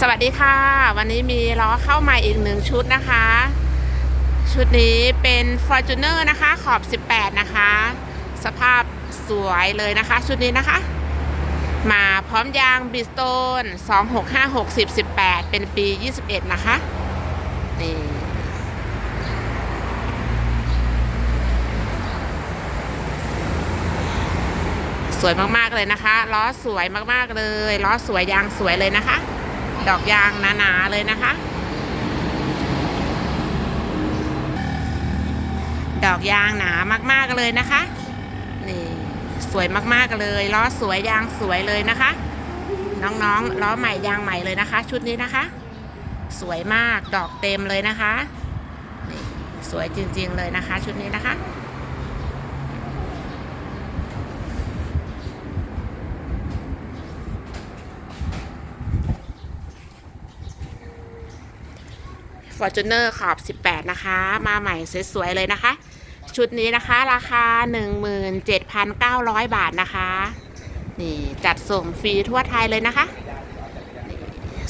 สวัสดีค่ะ วันนี้มีล้อเข้าม่อีกหนึ่งชุดนะคะ ชุดนี้เป็น Fortuner นะคะ ขอบ 18 นะคะ สภาพสวยเลยนะคะ ชุดนี้นะคะ มาพร้อมยางบิสโตน265 60 18 เป็นปี 21 นะคะนี่สวยมากๆเลยนะคะล้อสวยมากๆเลยล้อสวยยางสวยเลยนะคะ ดอกยางหนาๆเลยนะคะ ดอกยางหนามากๆเลยนะคะนี่สวยมากๆเลยล้อสวยยางสวยเลยนะคะ น้องๆล้อใหม่ยางใหม่เลยนะคะ ชุดนี้นะคะ สวยมากดอกเต็มเลยนะคะนี่สวยจริงๆเลยนะคะ ชุดนี้นะคะ Fortuner ขอบ 18 นะคะ มาใหม่สวยๆเลยนะคะ ชุดนี้นะคะราคา 17,900 บาทนะคะ นี่จัดส่งฟรีทั่วไทยเลยนะคะ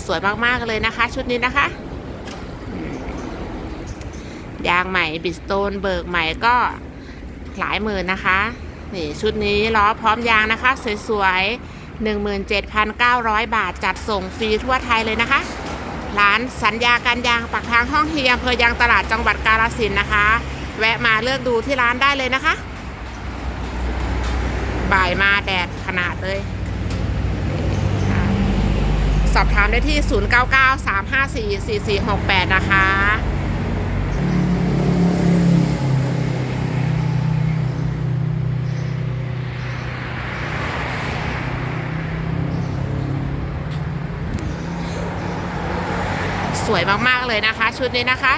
สวยมากๆเลยนะคะ ชุดนี้นะคะ ยางใหม่บิสโตนเบิกใหม่ก็หลายหมื่นนะคะ นี่ชุดนี้ล้อพร้อมยางนะคะ สวยๆ17,900 บาท จัดส่งฟรีทั่วไทยเลยนะคะ ร้านสัญญาการยางปากทางห้องเฮียอำเภอยางตลาดจังหวัดกาฬสินนะคะ แวะมาเลือกดูที่ร้านได้เลยนะคะ บ่ายมาแดดขนาดเลย สอบถามได้ที่ 0993544468 นะคะ สวยมากๆเลยนะคะ ชุดนี้นะคะ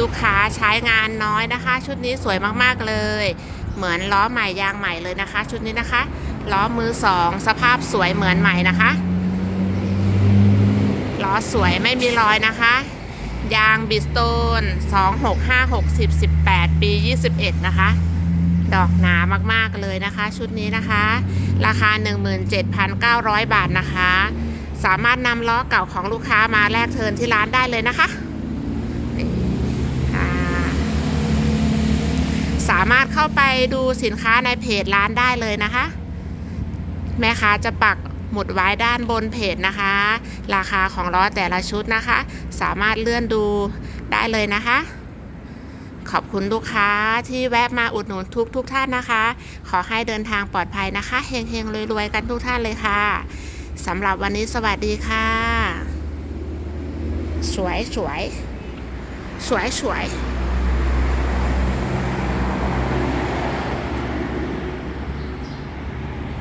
ลูกค้าใช้งานน้อยนะคะ ชุดนี้สวยมากๆเลย เหมือนล้อใหม่ยางใหม่เลยนะคะ ชุดนี้นะคะล้อมือสองสภาพสวยเหมือนใหม่นะคะล้อสวยไม่มีรอยนะคะ ยางบิสโตน265 60 18 ปี 21 นะคะ ดอกหนามากๆเลยนะคะ ชุดนี้นะคะ ราคา 17,900 บาทนะคะ สามารถนำล้อเก่าของลูกค้ามาแลกเทินที่ร้านได้เลยนะคะสามารถเข้าไปดูสินค้าในเพจร้านได้เลยนะคะ แม่ค้าจะปักหมุดไว้ด้านบนเพจนะคะ ราคาของล้อแต่ละชุดนะคะ สามารถเลื่อนดูได้เลยนะคะ ขอบคุณลูกค้าที่แวะมาอุดหนุนทุกทุกๆท่านนะคะ ขอให้เดินทางปลอดภัยนะคะเฮงๆรวยๆ กันทุกท่านเลยค่ะ สำหรับวันนี้สวัสดีค่ะ สวยสวย สวยสวย